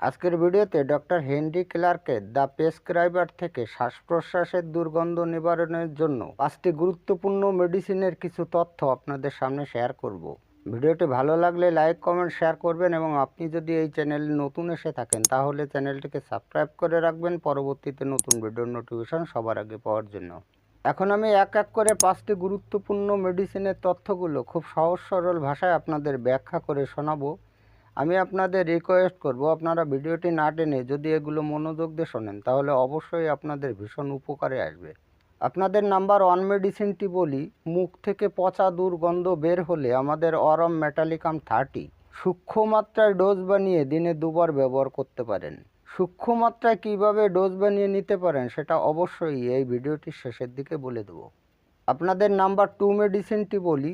আজকের ভিডিওতে doctor Henry ক্লার্কের দ্য প্রেসক্রাইবার থেকে শ্বাস প্রশ্বাসের দুর্গন্ধ নিবারণের জন্য পাঁচটি গুরুত্বপূর্ণ মেডিসিনের কিছু তথ্য আপনাদের সামনে শেয়ার করব। ভিডিওটি ভালো লাগলে লাইক, কমেন্ট, শেয়ার করবেন এবং আপনি যদি এই চ্যানেলে নতুন এসে থাকেন তাহলে চ্যানেলটিকে সাবস্ক্রাইব করে রাখবেন। পরবর্তীতে নতুন ভিডিওর নোটিফিকেশন সবার আগে পাওয়ার জন্য। এখন আমি এক এক করে পাঁচটি গুরুত্বপূর্ণ মেডিসিনের তথ্যগুলো খুব সহজ, সরল ভাষায় আপনাদের ব্যাখ্যা করে শোনাবো। আমি আপনাদের রিকোয়েস্ট করব, আপনারা ভিডিওটি না টেনে যদি এগুলো মনোযোগ দিয়ে শোনেন, তাহলে অবশ্যই আপনাদের ভীষণ উপকারে আসবে। আপনাদের নাম্বার ওয়ান মেডিসিনটি বলি, মুখ থেকে পচা দুর্গন্ধ বের হলে আমাদের অরম মেটালিকাম থার্টি সূক্ষ্ম মাত্রায় ডোজ বানিয়ে দিনে দুবার ব্যবহার করতে পারেন। সূক্ষ্ম মাত্রায় কীভাবে ডোজ বানিয়ে নিতে পারেন, সেটা অবশ্যই এই ভিডিওটির শেষের দিকে বলে দেবো। আপনাদের নাম্বার টু মেডিসিনটি বলি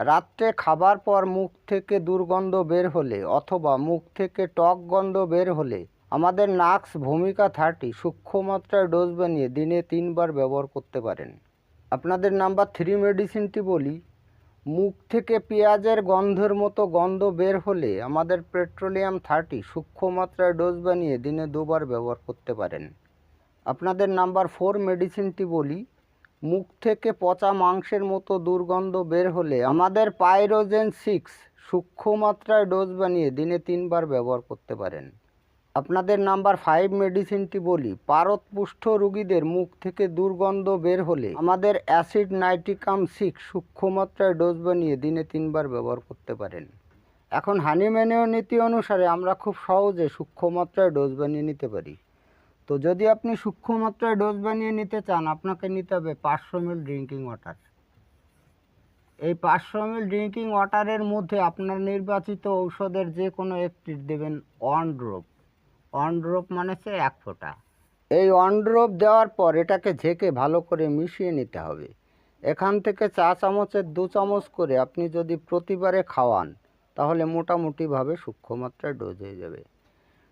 রাত্রে খাবার পর মুখ থেকে দুর্গন্ধ বের হলে অথবা মুখ থেকে টক গন্ধ বের হলে আমাদের নাক্স ভূমিকা থার্টি সূক্ষ্ম মাত্রায় ডোজ বানিয়ে দিনে তিনবার ব্যবহার করতে পারেন। আপনাদের নাম্বার থ্রি মেডিসিনটি বলি, মুখ থেকে পেঁয়াজের গন্ধের মতো গন্ধ বের হলে আমাদের পেট্রোলিয়াম থার্টি সূক্ষ্ম মাত্রায় ডোজ বানিয়ে দিনে দুবার ব্যবহার করতে পারেন। আপনাদের নাম্বার ফোর মেডিসিনটি বলি মুখ থেকে পচা মাংসের মতো দুর্গন্ধ বের হলে আমাদের পাইরোজেন সিক্স সূক্ষ্ম মাত্রায় ডোজ বানিয়ে দিনে তিনবার ব্যবহার করতে পারেন। আপনাদের নাম্বার ফাইভ মেডিসিনটি বলি, পারতপুষ্ট রুগীদের মুখ থেকে দুর্গন্ধ বের হলে আমাদের অ্যাসিড নাইট্রিকাম সিক্স সূক্ষ্ম মাত্রায় ডোজ বানিয়ে দিনে তিনবার ব্যবহার করতে পারেন। এখন হানিম্যানীয় নীতি অনুসারে আমরা খুব সহজে সূক্ষ্ম মাত্রায় ডোজ বানিয়ে নিতে পারি। তো যদি আপনি সূক্ষ্ম মাত্রায় ডোজ বানিয়ে নিতে চান, আপনাকে নিতে হবে পাঁচশো মিল ড্রিঙ্কিং ওয়াটার এই পাঁচশো মিল ড্রিঙ্কিং ওয়াটারের মধ্যে আপনার নির্বাচিত ঔষধের যে কোনো একটি দেবেন ওয়ান ড্রপ মানে হচ্ছে এক ফোঁটা। এই ড্রপ দেওয়ার পর এটাকে ঝেঁকে ভালো করে মিশিয়ে নিতে হবে। এখান থেকে চা চামচের দু চামচ করে আপনি যদি প্রতিবারে খাওয়ান, তাহলে মোটামুটিভাবে সূক্ষ্ম মাত্রায় ডোজ হয়ে যাবে।